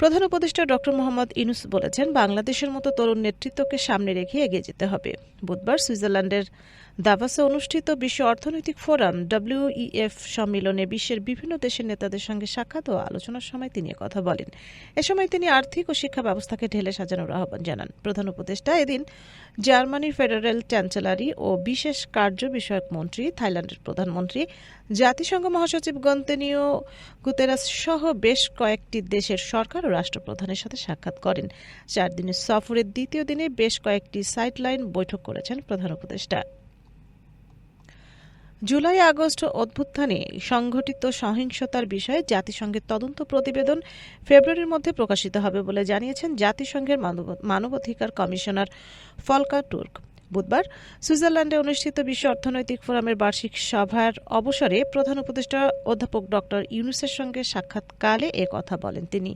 প্রধান উপদেষ্টা ডক্টর মোহাম্মদ ইনুস বলেছেন, বাংলাদেশের মতো তরুণ নেতৃত্বকে সামনে রেখে এগিয়ে যেতে হবে। বুধবার সুইজারল্যান্ডের দাভাসে অনুষ্ঠিত বিশ্ব অর্থনৈতিক ফোরাম ডব্লিউইএফ সম্মেলনে বিশ্বের বিভিন্ন দেশের নেতাদের সঙ্গে সাক্ষাৎ ও আলোচনার সময় তিনি কথা বলেন। এ সময় তিনি আর্থিক ও শিক্ষা ব্যবস্থাকে ঢেলে সাজানোর আহ্বান জানান। প্রধান উপদেষ্টা এদিন জার্মানির ফেডারেল চ্যান্সেলারি ও বিশেষ কার্য বিষয়ক মন্ত্রী, থাইল্যান্ডের প্রধানমন্ত্রী, জাতিসংঘ মহাসচিব গন্তেনীয় গুতেরাস সহ বেশ কয়েকটি দেশের সরকার রাষ্ট্রপ্রধানের সাথে সাক্ষাৎ করেন। চার দিনের সফরের দ্বিতীয় দিনে বেশ কয়েকটি সাইডলাইন বৈঠক করেছেন প্রধান উপদেষ্টা। জুলাই আগস্ট অভ্যুত্থানে সংঘটিত সহিংসতার বিষয়ে জাতিসংঘের তদন্ত প্রতিবেদন ফেব্রুয়ারির মধ্যে প্রকাশিত হবে বলে জানিয়েছেন জাতিসংঘের মানবাধিকার কমিশনার ফলকা টুর্ক। বুধবার সুইজারল্যান্ডে অনুষ্ঠিত বিশ্ব অর্থনৈতিক ফোরামের বার্ষিক সভার অবসরে প্রধান উপদেষ্টা অধ্যাপক ডক্টর ইউনুসের সঙ্গে সাক্ষাৎকালে এ কথা বলেন তিনি।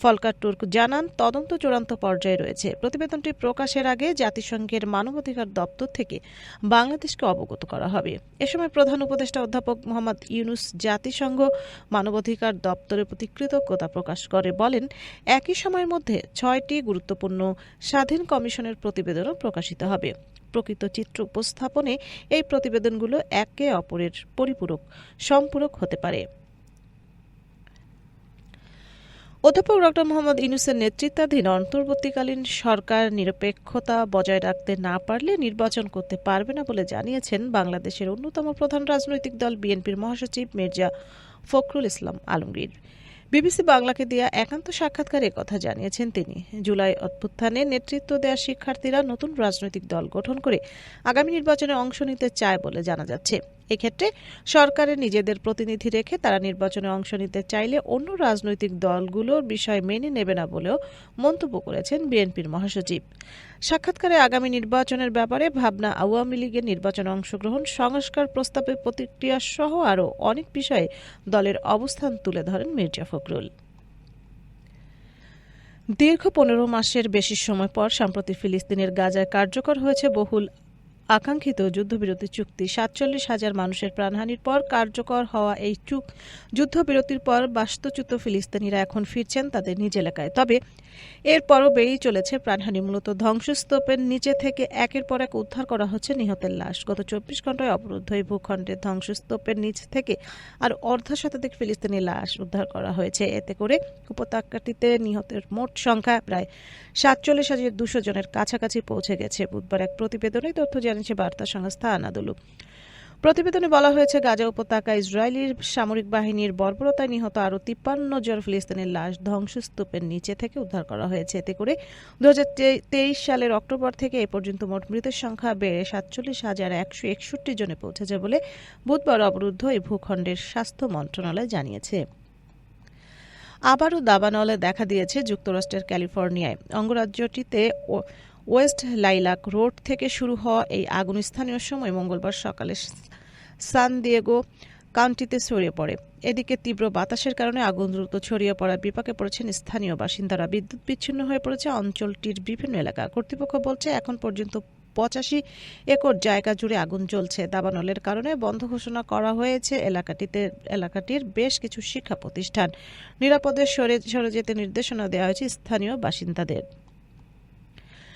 ফলকার টুর্ক জানান, তদন্ত চূড়ান্ত পর্যায়ে রয়েছে। প্রতিবেদনটি প্রকাশের আগে জাতিসংঘের মানবাধিকার দপ্তর থেকে বাংলাদেশকে অবগত করা হবে। এ সময় প্রধান উপদেষ্টা অধ্যাপক মোহাম্মদ ইউনুস জাতিসংঘ মানবাধিকার দপ্তরের প্রতি কৃতজ্ঞতা প্রকাশ করে। বলেন, একই সময়ের মধ্যে ছয়টি গুরুত্বপূর্ণ স্বাধীন কমিশনের প্রতিবেদনও প্রকাশিত হবে। প্রকৃত চিত্র উপস্থাপনে এই প্রতিবেদনগুলো একে অপরের পরিপূরক, সম্পূরক হতে পারে। অধ্যাপক ডক্টর মোহাম্মদ ইনুসের নেতৃত্বাধীন অন্তর্বর্তীকালীন সরকার নিরপেক্ষতা বজায় রাখতে না পারলে নির্বাচন করতে পারবে না বলে জানিয়েছেন বাংলাদেশের অন্যতম প্রধান রাজনৈতিক দল বিএনপির মহাসচিব মির্জা ফখরুল ইসলাম আলমগীর। বিবিসি বাংলাকে দেয়া একান্ত সাক্ষাৎকারে কথা জানিয়েছেন তিনি। জুলাই অভ্যুত্থানে নেতৃত্ব দেওয়া শিক্ষার্থীরা নতুন রাজনৈতিক দল গঠন করে আগামী নির্বাচনে অংশ নিতে চায় বলে জানা যাচ্ছে। এক্ষেত্রে সরকারের নিজেদের প্রতিনিধি রেখে তারা নির্বাচনে অংশ নিতে চাইলে অন্য রাজনৈতিক দলগুলোর বিষয় মেনে নেবে না বলেও মন্তব্য করেছেন বিএনপির মহাসচিব। সাক্ষাৎকারে আগামী নির্বাচনের ব্যাপারে ভাবনা আওয়ামী লীগের নির্বাচনে অংশগ্রহণ, সংস্কার প্রস্তাবে প্রতিক্রিয়া সহ আরও অনেক বিষয়ে দলের অবস্থান তুলে ধরেন মির্জা ফখরুল। দীর্ঘ পনেরো মাসের বেশি সময় পর সম্প্রতি ফিলিস্তিনের গাজায় কার্যকর হয়েছে বহুল আকাঙ্ক্ষিত যুদ্ধবিরতি চুক্তি। সাতচল্লিশ হাজার মানুষের প্রাণহানির পর কার্যকর হওয়া এই চুক যুদ্ধবিরতির পর বাস্তুচ্যুত ফিলিস্তিনিরা এখন ফিরছেন তাদের নিজ এলাকায়। তবে এরপরও বেড়েই চলেছে প্রাণহানি। মূলত ধ্বংসস্তূপের নিচে থেকে একের পর এক উদ্ধার করা হচ্ছে নিহতের লাশ। গত চব্বিশ ঘন্টায় অবরুদ্ধ এই ভূখণ্ডের ধ্বংসস্তূপের নিচ থেকে আর অর্ধ শতাধিক ফিলিস্তিনি লাশ উদ্ধার করা হয়েছে। এতে করে উপত্যকাটিতে নিহতের মোট সংখ্যা প্রায় সাতচল্লিশ হাজার দুশো জনের কাছাকাছি পৌঁছে গেছে। বুধবার এক প্রতিবেদনে তথ্য জানিয়েছে বার্তা সংস্থা আনাদুলু। প্রতিবেদনে বলা হয়েছে, গাজা উপত্যকা ইসরায়েলির সামরিক বাহিনীর বর্বরতায় নিহত আরও তিপ্পান্ন জন ফিলিস্তিনের লাশ ধ্বংসস্তূপের নিচে থেকে উদ্ধার করা হয়েছে। এতে করে দু সালের অক্টোবর থেকে এ পর্যন্ত মোট মৃতের সংখ্যা বেড়ে সাতচল্লিশ হাজার একশো একষট্টি জনে পৌঁছেছে বলে বুধবার অবরুদ্ধ এই ভূখণ্ডের স্বাস্থ্য মন্ত্রণালয় জানিয়েছে। আবারও দাবানলে দেখা দিয়েছে যুক্তরাষ্ট্রের ক্যালিফোর্নিয়ায়। অঙ্গরাজ্যটিতে ওয়েস্ট লাইলাক রোড থেকে শুরু হওয়া এই আগুন স্থানীয় সময় মঙ্গলবার সকালে সান দিয়েগো কাউন্টিতে ছড়িয়ে পড়ে। এদিকে তীব্র বাতাসের কারণে আগুন দ্রুত ছড়িয়ে পড়ার বিপাকে পড়েছেন স্থানীয় বাসিন্দারা। বিদ্যুৎ বিচ্ছিন্ন হয়ে পড়েছে অঞ্চলটির বিভিন্ন এলাকা। কর্তৃপক্ষ বলছে, এখন পর্যন্ত পঁচাশি একর জায়গা জুড়ে আগুন জ্বলছে। দাবানলের কারণে বন্ধ ঘোষণা করা হয়েছে এলাকাটিতে, এলাকাটির বেশ কিছু শিক্ষা প্রতিষ্ঠান। নিরাপদে সরে সরে যেতে নির্দেশনা দেওয়া হয়েছে স্থানীয় বাসিন্দাদের।